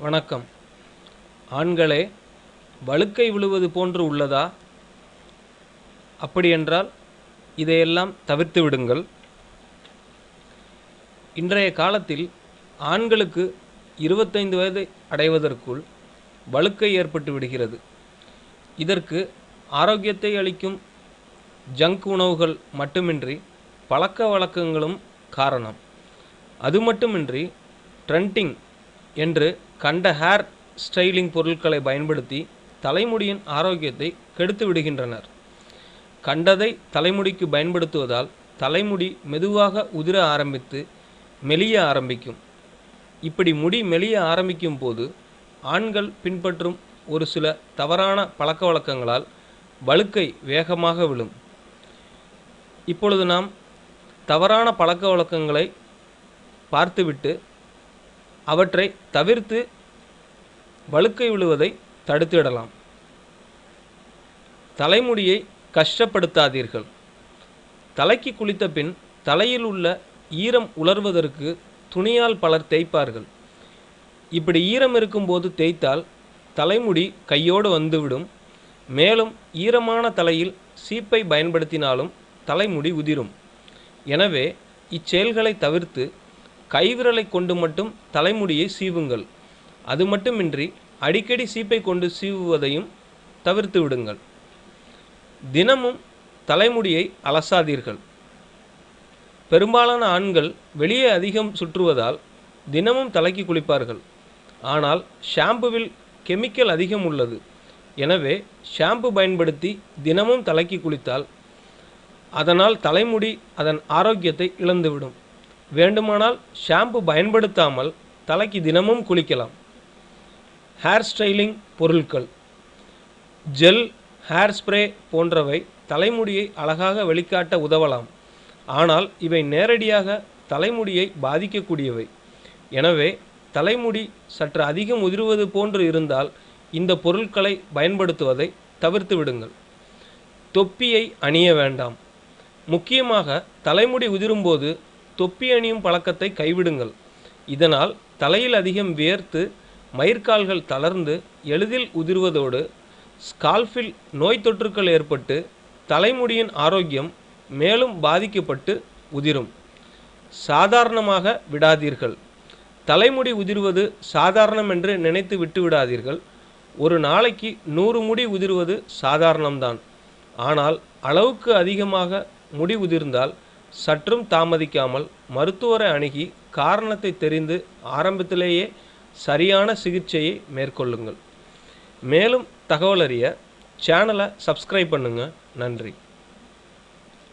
வணக்கம். ஆண்களே வழுக்கை விழுவது போன்று உள்ளதா? அப்படியென்றால் இதையெல்லாம் தவிர்த்து விடுங்கள். இன்றைய காலத்தில் ஆண்களுக்கு இருபத்தைந்து வயது அடைவதற்குள் வழுக்கை ஏற்பட்டு விடுகிறது. இதற்கு ஆரோக்கியத்தை அளிக்கும் ஜங்க் உணவுகள் மட்டுமின்றி பழக்க வழக்கங்களும் காரணம். அது மட்டுமின்றி ட்ரெண்டிங் என்று கண்ட ஹேர் ஸ்டைலிங் பொருட்களை பயன்படுத்தி தலைமுடியின் ஆரோக்கியத்தை கெடுத்து விடுகின்றனர். கண்டதை தலைமுடிக்கு பயன்படுத்துவதால் தலைமுடி மெதுவாக உதிர ஆரம்பித்து மெலிய ஆரம்பிக்கும். இப்படி முடி மெலிய ஆரம்பிக்கும் போது ஆண்கள் பின்பற்றும் ஒரு சில தவறான பழக்க வழக்கங்களால் வழுக்கை வேகமாக விழும். இப்பொழுது நாம் தவறான பழக்க வழக்கங்களை பார்த்துவிட்டு அவற்றை தவிர்த்து வழுக்கை விழுவதை தடுத்துவிடலாம். தலைமுடியை கஷ்டப்படுத்தாதீர்கள். தலைக்கு குளித்த பின் தலையில் உள்ள ஈரம் உலர்வதற்கு துணியால் பலர் தேய்ப்பார்கள். இப்படி ஈரம் இருக்கும்போது தேய்த்தால் தலைமுடி கையோடு வந்துவிடும். மேலும் ஈரமான தலையில் சீப்பை பயன்படுத்தினாலும் தலைமுடி உதிரும். எனவே இச்செயல்களை தவிர்த்து கைவிரலை கொண்டு மட்டும் தலைமுடியை சீவுங்கள். அது மட்டுமின்றி அடிக்கடி சீப்பை கொண்டு சீவுவதையும் தவிர்த்து விடுங்கள். தினமும் தலைமுடியை அலசாதீர்கள். பெரும்பாலான ஆண்கள் வெளியே அதிகம் சுற்றுவதால் தினமும் தலைக்கு குளிப்பார்கள். ஆனால் ஷாம்புவில் கெமிக்கல் அதிகம் உள்ளது. எனவே ஷாம்பு பயன்படுத்தி தினமும் தலைக்கு குளித்தால் அதனால் தலைமுடி அதன் ஆரோக்கியத்தை இழந்துவிடும். வேண்டுமானால் ஷாம்பு பயன்படுத்தாமல் தலைக்கு தினமும் குளிக்கலாம். ஹேர் ஸ்டைலிங் பொருட்கள். ஜெல் ஹேர் ஸ்ப்ரே போன்றவை தலைமுடியை அழகாக வெளிக்காட்ட உதவலாம். ஆனால் இவை நேரடியாக தலைமுடியை பாதிக்கக்கூடியவை. எனவே தலைமுடி சற்று அதிகம் உதிர்வது போன்று இருந்தால் இந்த பொருட்களை பயன்படுத்துவதை தவிர்த்து விடுங்கள். தொப்பியை அணிய வேண்டாம். முக்கியமாக தலைமுடி உதிரும்போது தொப்பி அணியும் பழக்கத்தை கைவிடுங்கள். இதனால் தலையில் அதிகம் வியர்த்து மயிர்கால்கள் தளர்ந்து எளிதில் உதிர்வதோடு ஸ்கால்ஃபில் நோய் தொற்றுக்கள் ஏற்பட்டு தலைமுடியின் ஆரோக்கியம் மேலும் பாதிக்கப்பட்டு உதிரும். சாதாரணமாக விடாதீர்கள். தலைமுடி உதிர்வது சாதாரணம் என்று நினைத்து விட்டு விடாதீர்கள். ஒரு நாளைக்கு நூறு முடி உதிர்வது சாதாரணம்தான். ஆனால் அளவுக்கு அதிகமாக முடி உதிர்ந்தால் சற்றும் தாமதிக்காமல் மருத்துவரை அணுகி காரணத்தை தெரிந்து ஆரம்பத்திலேயே சரியான சிகிச்சையை மேற்கொள்ளுங்கள். மேலும் தகவல் அறிய சேனலை சப்ஸ்கிரைப் பண்ணுங்கள் நன்றி.